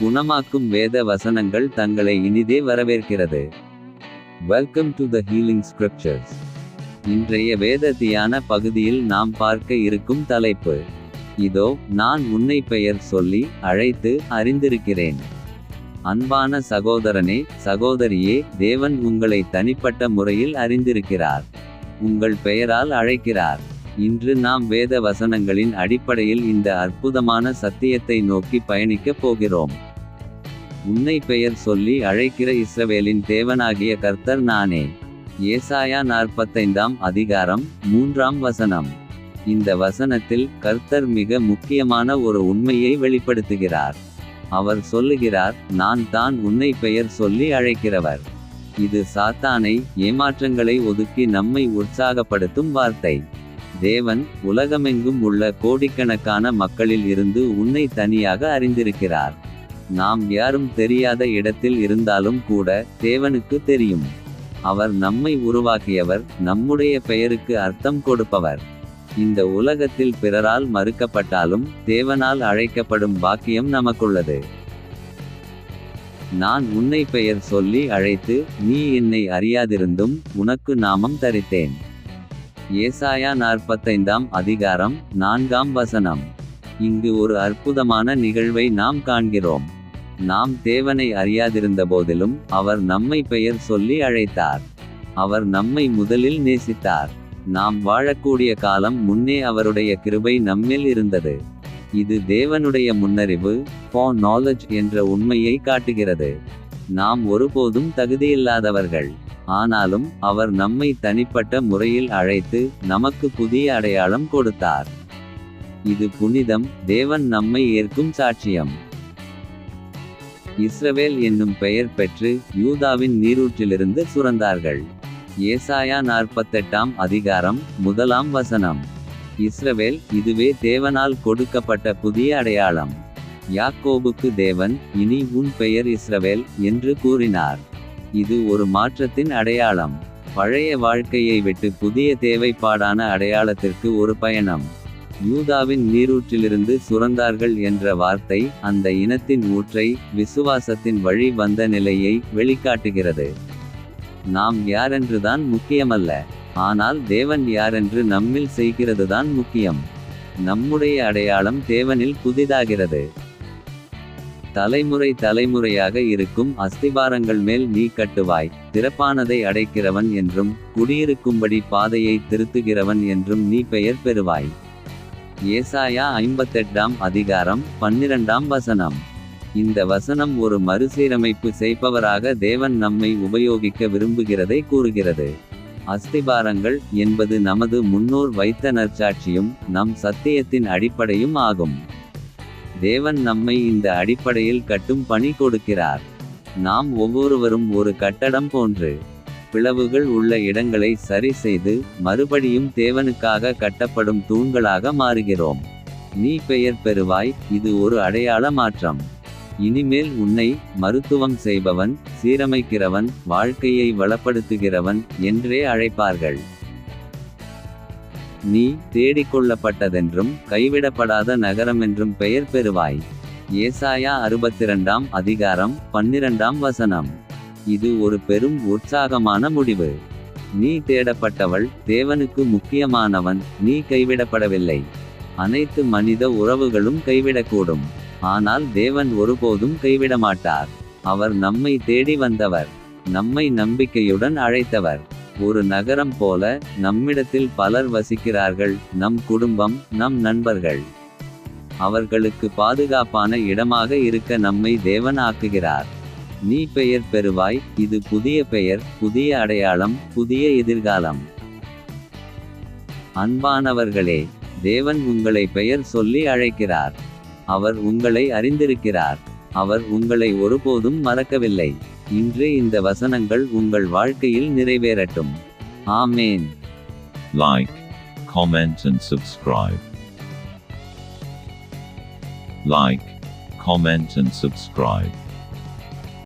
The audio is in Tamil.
குணமாக்கும் வேத வசனங்கள் தங்களை இனிதே வரவேற்கிறது. Welcome to the healing scriptures இன்றைய வேத தியான பகுதியில் நாம் பார்க்க இருக்கும் தலைப்பு. இதோ நான் உன்னை பெயர் சொல்லி அழைத்து அறிந்திருக்கிறேன். அன்பான சகோதரனே சகோதரியே தேவன் உங்களை தனிப்பட்ட முறையில் அறிந்திருக்கிறார். உங்கள் பெயரால் அழைக்கிறார். இன்று நாம் வேத வசனங்களின் அடிப்படையில் இந்த அற்புதமான சத்தியத்தை நோக்கி பயணிக்கப் போகிறோம். உன்னை பெயர் சொல்லி அழைக்கிற இஸ்ரவேலின் தேவனாகிய கர்த்தர் நானே. ஏசாயா நாற்பத்தைந்தாம் அதிகாரம் மூன்றாம் வசனம். இந்த வசனத்தில் கர்த்தர் மிக முக்கியமான ஒரு உண்மையை வெளிப்படுத்துகிறார். அவர் சொல்லுகிறார் நான் தான் உன்னை பெயர் சொல்லி அழைக்கிறவர். இது சாத்தானை ஏமாற்றங்களை ஒதுக்கி நம்மை உற்சாகப்படுத்தும் வார்த்தை. தேவன் உலகமெங்கும் உள்ள கோடிக்கணக்கான மக்களில் இருந்து உன்னை தனியாக அறிந்திருக்கிறார். நாம் யாரும் தெரியாத இடத்தில் இருந்தாலும் கூட தேவனுக்கு தெரியும். அவர் நம்மை உருவாக்கியவர் நம்முடைய பெயருக்கு அர்த்தம் கொடுப்பவர். இந்த உலகத்தில் பிறரால் மறுக்கப்பட்டாலும் தேவனால் அழைக்கப்படும் பாக்கியம் நமக்குள்ளது. நான் உன்னை பெயர் சொல்லி அழைத்து நீ என்னை அறியாதிருந்தும் உனக்கு நாமம் தரித்தேன். ஏசாயா நாற்பத்தைந்தாம் அதிகாரம் நான்காம் வசனம். இங்கு ஒரு அற்புதமான நிகழ்வை நாம் காண்கிறோம். நாம் தேவனை அறியாதிருந்த போதிலும் அவர் நம்மை பெயர் சொல்லி அழைத்தார். அவர் நம்மை முதலில் நேசித்தார். நாம் வாழக்கூடிய காலம் முன்னே அவருடைய கிருபை நம்மில் இருந்தது. இது தேவனுடைய முன்னறிவு ஃபார் நாலேஜ் என்ற உண்மையை காட்டுகிறது. நாம் ஒருபோதும் தகுதியில்லாதவர்கள். ஆனாலும் அவர் நம்மை தனிப்பட்ட முறையில் அழைத்து நமக்கு புதிய அடையாளம் கொடுத்தார். இது புனிதம் தேவன் நம்மை ஏற்கும் சாட்சியம். இஸ்ரவேல் என்னும் பெயர் பெற்று யூதாவின் நீரூற்றிலிருந்து சுரந்தார்கள். ஏசாயா நாற்பத்தெட்டாம் அதிகாரம் முதலாம் வசனம். இஸ்ரவேல் இதுவே தேவனால் கொடுக்கப்பட்ட புதிய அடையாளம். யாக்கோபுக்கு தேவன் இனி உன் பெயர் இஸ்ரவேல் என்று கூறினார். இது ஒரு மாற்றத்தின் அடையாளம். பழைய வாழ்க்கையை விட்டு புதிய தேவைப்பாடான அடையாளத்திற்கு ஒரு பயணம். யூதாவின் நீரூற்றிலிருந்து சுரந்தார்கள் என்ற வார்த்தை அந்த இனத்தின் ஊற்றை விசுவாசத்தின் வழி வந்த நிலையை வெளிக்காட்டுகிறது. நாம் யாரென்றுதான் முக்கியமல்ல ஆனால் தேவன் யாரென்று நம்மில் செய்கிறதுதான் முக்கியம். நம்முடைய அடையாளம் தேவனில் புதிதாகிறது. தலைமுறை தலைமுறையாக இருக்கும் அஸ்திபாரங்கள் மேல் நீ கட்டுவாய். திறப்பானதை அடைக்கிறவன் என்றும் குடியிருக்கும்படி பாதையை திருத்துகிறவன் என்றும் நீ பெயர் பெறுவாய். ஏசாயா ஐம்பத்தெட்டாம் அதிகாரம் பன்னிரண்டாம் வசனம். இந்த வசனம் ஒரு மறுசீரமைப்பு செய்பவராக தேவன் நம்மை உபயோகிக்க விரும்புகிறதை கூறுகிறது. அஸ்திபாரங்கள் என்பது நமது முன்னோர் வைத்த நற்சாட்சியும் நம் சத்தியத்தின் அடிப்படையும் ஆகும். தேவன் நம்மை இந்த அடிப்படையில் கட்டும் பணி கொடுக்கிறார். நாம் ஒவ்வொருவரும் ஒரு கட்டடம் போன்று பிளவுகள் உள்ள இடங்களை சரி செய்து மறுபடியும் தேவனுக்காக கட்டப்படும் தூண்களாக மாறுகிறோம். நீ பெயர் பெறுவாய் இது ஒரு அடையாள மாற்றம். இனிமேல் உன்னை மருத்துவம் செய்பவன் சீரமைக்கிறவன் வாழ்க்கையை வளப்படுத்துகிறவன் என்றே அழைப்பார்கள். நீ தேடிக்கொள்ளப்பட்டதென்றும் கைவிடப்படாத நகரமென்றும் பெயர் பெறுவாய். ஏசாயா அறுபத்திரண்டாம் அதிகாரம் பன்னிரண்டாம் வசனம். இது ஒரு பெரும் உற்சாகமான முடிவு. நீ தேடப்பட்டவள் தேவனுக்கு முக்கியமானவன் நீ கைவிடப்படவில்லை. அனைத்து மனித உறவுகளும் கைவிடக்கூடும். ஆனால் தேவன் ஒருபோதும் கைவிடமாட்டார். அவர் நம்மை தேடி வந்தவர் நம்மை நம்பிக்கையுடன் அழைத்தவர். ஒரு நகரம் போல நம்மிடத்தில் பலர் வசிக்கிறார்கள் நம் குடும்பம் நம் நண்பர்கள். அவர்களுக்கு பாதுகாப்பான இடமாக இருக்க நம்மை தேவன் ஆக்குகிறார் நீ பெயர் பெறுவாய் இது புதிய பெயர் புதிய அடையாளம் புதிய எதிர்காலம். அன்பானவர்களே தேவன் உங்களை பெயர் சொல்லி அழைக்கிறார். அவர் உங்களை அறிந்திருக்கிறார். அவர் உங்களை ஒருபோதும் மறக்கவில்லை. இன்று இந்த வசனங்கள் உங்கள் வாழ்க்கையில் நிறைவேறட்டும் ஆமேன் Like, comment and subscribe. Like, comment and subscribe.